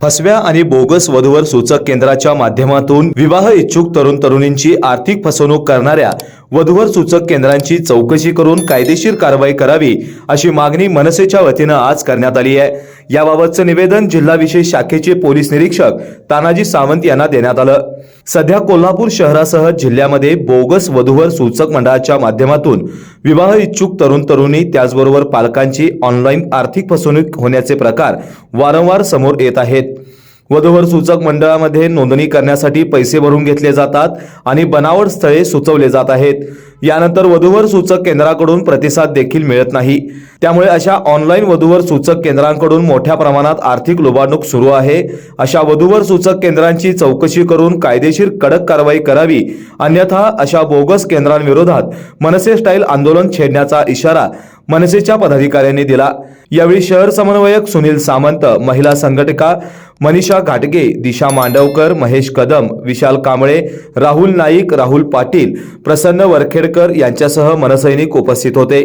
फसव्या आणि बोगस वधूवर सूचक केंद्राच्या माध्यमातून विवाह इच्छुक तरुण तरुणींची आर्थिक फसवणूक करणाऱ्या वधूवर सूचक केंद्रांची चौकशी करून कायदेशीर कारवाई करावी अशी मागणी मनसेच्या वतीनं आज करण्यात आली आहे. याबाबतचं निवेदन जिल्हा विशेष शाखेचे पोलीस निरीक्षक तानाजी सावंत यांना देण्यात आलं. सध्या कोल्हापूर शहरासह जिल्ह्यामध्ये बोगस वधूवर सूचक मंडळाच्या माध्यमातून विवाह इच्छुक तरुण तरुणी त्याचबरोबर पालकांची ऑनलाईन आर्थिक फसवणूक होण्याचे प्रकार वारंवार समोर येत आहेत. वधूवर सूचक मंडळामध्ये नोंदणी करण्यासाठी पैसे भरून घेतले जातात आणि बनावट स्थळे सुचवले जात आहेत. यानंतर वधूवर सूचक केंद्राकडून प्रतिसाद देखील मिळत नाही. त्यामुळे अशा ऑनलाईन वधूवर सूचक केंद्रांकडून मोठ्या प्रमाणात आर्थिक लुबाडणूक सुरू आहे. अशा वधूवर सूचक केंद्रांची चौकशी करून कायदेशीर कडक कारवाई करावी. अन्यथा अशा बोगस केंद्रांविरोधात मनसे स्टाईल आंदोलन छेडण्याचा इशारा मनसेच्या पदाधिकाऱ्यांनी दिला. यावेळी शहर समन्वयक सुनील सामंत महिला संघटका मनीषा घाटगे दिशा मांडवकर महेश कदम विशाल कांबळे राहुल नाईक राहुल पाटील प्रसन्न वरखेडकर यांच्यासह मनसैनिक उपस्थित होते.